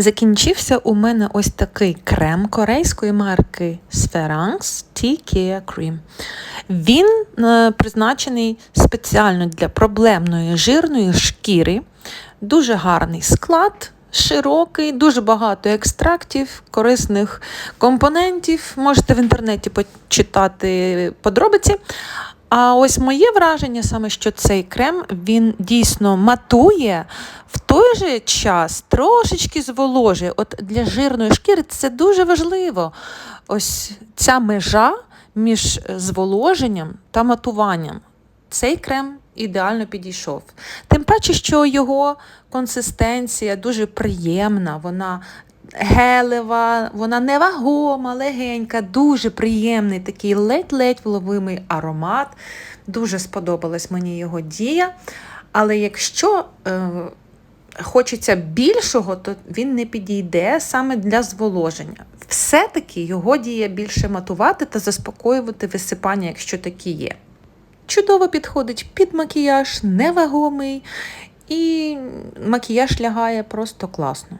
Закінчився у мене ось такий крем корейської марки Spheranx T-Care Cream. Він е, призначений спеціально для проблемної жирної шкіри. Дуже гарний склад, широкий, дуже багато екстрактів, корисних компонентів. Можете в інтернеті почитати подробиці. А ось моє враження саме, що цей крем він дійсно матує, в той же час трошечки зволожує. От для жирної шкіри це дуже важливо. Ось ця межа між зволоженням та матуванням. Цей крем ідеально підійшов. Тим паче, що його консистенція дуже приємна, вона гелева, вона невагома, легенька, дуже приємний такий ледь-ледь вловимий аромат. Дуже сподобалась мені його дія. Але якщо е, хочеться більшого, то він не підійде саме для зволоження. Все-таки його діє більше матувати та заспокоювати висипання, якщо такі є. Чудово підходить під макіяж, невагомий, і макіяж лягає просто класно.